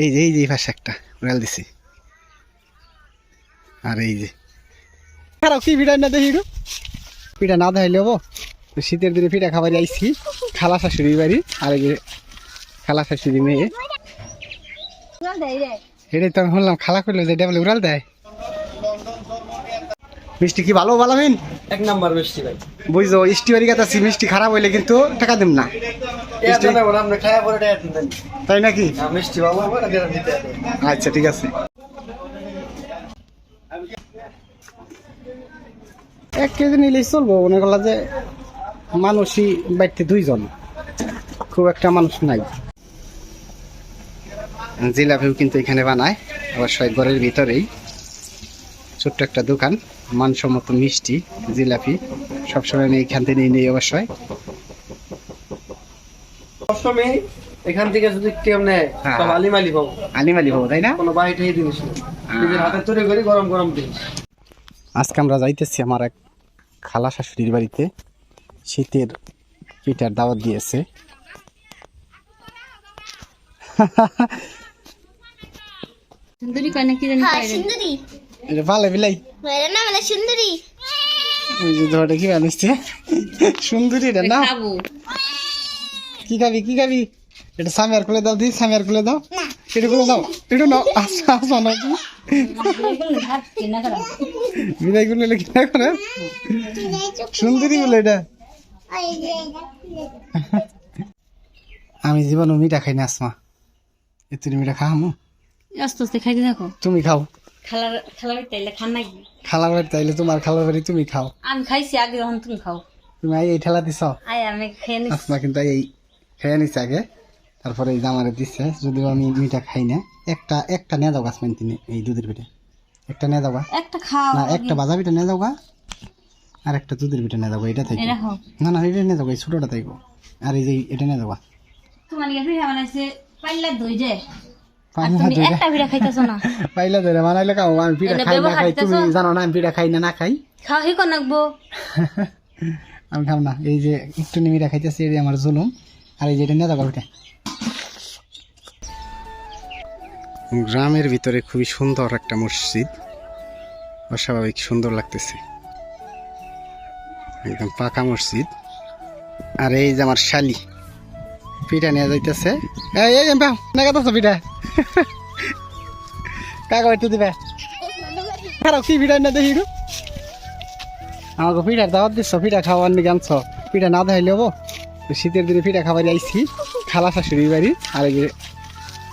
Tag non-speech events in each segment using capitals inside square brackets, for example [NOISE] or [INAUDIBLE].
এই যে এই যে পাশে একটা উড়াল দিছি। আর এই যে। খারাপ কি পিঠা না দেখি পিঠা না দেখাইলে হব। শীতের দিনে পিঠা খাবার আইছি। খালা শাশুড়ি বাড়ি আর এই যে খালা শাশুড়ি মেয়ে। এটাই তো আমি শুনলাম খালা করল যে এটা বলে উড়াল দেয়। মিষ্টি কি ভালো ভালো এক নাম্বার মিষ্টি ভাই। বুঝছ ইষ্টি বাড়ি কাছে মিষ্টি খারাপ হইলে কিন্তু টাকা দিম না। তাই নাকি? আচ্ছা ঠিক আছে। এক কেজি নিলেই চলবো। মনে করলা যে মানুষই বাড়িতে দুইজন। খুব একটা মানুষ নাই। জিলাপিও কিন্তু এখানে বানায় অবশ্যই ঘরের ভিতরেই। ছোট্ট একটা দোকান মানসম্মত মিষ্টি জিলাপি সবসময় আমি এইখান থেকে নিয়ে নিই অবশ্যই। সবসময় এখান থেকে যদি কেউ নেয় হ্যাঁ। সব আলিমালি পাবো আলিমালি হব তাই না? কোনো বাইরে এই জিনিস নিজের হাতে তৈরি করে গরম গরম জিনিস আজকে আমরা যাইতেছি আমার এক খালা শাশুড়ির বাড়িতে। শীতের পিঠার দাওয়াত দিয়েছে। সুন্দরী কি জানি হ্যাঁ। সুন্দরী। এটা ভালো বিলাই। মেয়ের সুন্দরী। ধরে কি বানিয়েছে। সুন্দরী এটা না কি খাবি কি খাবি? এটা সামিয়ার খুলে দাও দি সামিয়ার খুলে দাও। এটা খুলে দাও এটা নাও। আসা আসা না বিদায় করলে কি না করে? সুন্দরী বলে এটা। আমি জীবন মিঠা খাই না আসমা। এ তুমি মিঠা খাওয়ামু আস্তে আস্তে খাইতে থাকো তুমি খাও। খালার খালার তাইলে খান নাকি খালার বাড়ি তাইলে তোমার খালার বাড়ি তুমি খাও। আমি খাইছি আগে তুমি খাও। তুমি আই এই ঠেলা দিছ? আয় আমি খেয়ে নি আসমা কিন্তু এই খেয়ে নিছে আগে তারপরে এই জামারে দিচ্ছে যদিও আমি মিঠা খাই না। একটা একটা নিয়ে যাও গাছমেন তিনি এই দুধের পিঠে। একটা নিয়ে যাও গা। একটা খাও না একটা বাজা পিঠা নিয়ে যাও গা আর একটা দুধের পিঠা নিয়ে যাব এটা তাই না না এটা নিয়ে যাব এই ছোটোটা তাইবো আর এই যে এটা নিয়ে যাব তোমার পিঠা বানাইছে পাইলা দই যায় ধরে [LAUGHS] বানাইলে খাও আমি পিঠা খাই না খাই তুমি? জানো না আমি পিঠা খাই না না খাই। খাও হি নাকবো? [LAUGHS] আমি খাও না এই যে একটু নিমিরা খাইতেছি এই আমার জুলুম। আর এই যে এটা নিয়ে যাব ওইটা গ্রামের ভিতরে খুবই সুন্দর একটা মসজিদ। অস্বাভাবিক সুন্দর লাগতেছে। একদম পাকা মসজিদ। আর এই যে আমার শালি, পিঠা নিয়ে যাইতেছে। এই না পিঠা? কাকা একটু দিবে। কি পিঠা না দেখি আমাকে পিঠার দাওয়াত দিচ্ছ পিঠা খাওয়ার নিয়ে আনছ পিঠা না দেখাইলে শীতের দিনে পিঠা খাবার আইছি। খালা শাশুড়ির বাড়ি, আর এই যে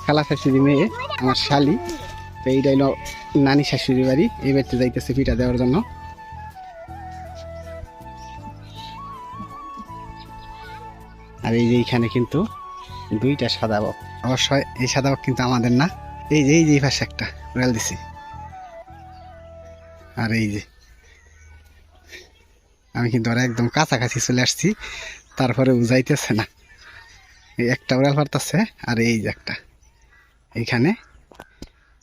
খালা শাশুড়ি মেয়ে, আমার শালি। তো এইটা হলো নানি শাশুড়ির বাড়ি, এই বাড়িতে যাইতেছে পিঠা দেওয়ার জন্য। আর এই যে এইখানে কিন্তু দুইটা সাদা বক। অবশ্যই এই সাদা বক কিন্তু আমাদের না। এই যে এই যে এই পাশে একটা উড়াল দিছি। আর এই যে, আমি কিন্তু ওরা একদম কাছাকাছি চলে আসছি। তারপরে বুঝাইতেছে না। এই একটা উড়াল পারতেছে, আর এই যে একটা। এইখানে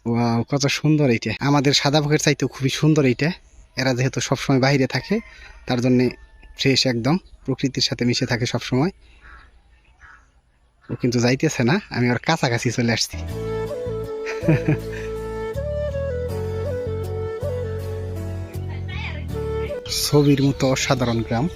ওয়াও, কত সুন্দর এইটা। আমাদের সাদা পক্ষের চাইতেও খুবই সুন্দর এইটা। এরা যেহেতু সবসময় বাইরে থাকে, তার জন্যে ফ্রেশ একদম। প্রকৃতির সাথে মিশে থাকে সব সময় ও কিন্তু যাইতেছে না, আমি ওর কাছাকাছি চলে আসছি। ছবির মতো অসাধারণ গ্রাম।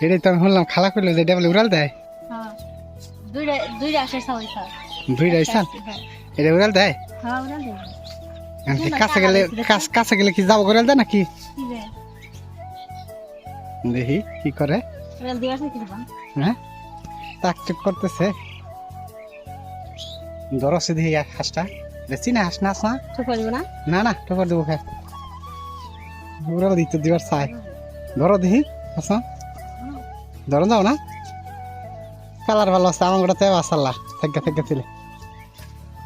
এটাই তো আমি শুনলাম খালা করল যে এটা বলে উড়াল দেয়। হ্যাঁ। দুইটা দুইটা আসার সবাই খাও দুইটা ইসান এটা উড়াল দেয়? হ্যাঁ দেবে কাছে গেলে কাছ- কাছে গেলে কি যাব উড়াল দেয় নাকি? কি দেখি কি করে? হ্যাঁ? তাক করতেছে। দেখি হাঁসটা। দেখছি না হাঁস না হাঁস না? না? না দেবো দিত দিবার চাই। ধরো দেখি। হাসা ধরুন যাও না। কালার ভালো আছে, আমার গোটাতে আসাল্লাহ থেকে থেকে ছিল।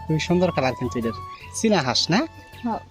খুবই সুন্দর কালার কিন্তু এদের। চীনা হাঁস, না? হ্যাঁ।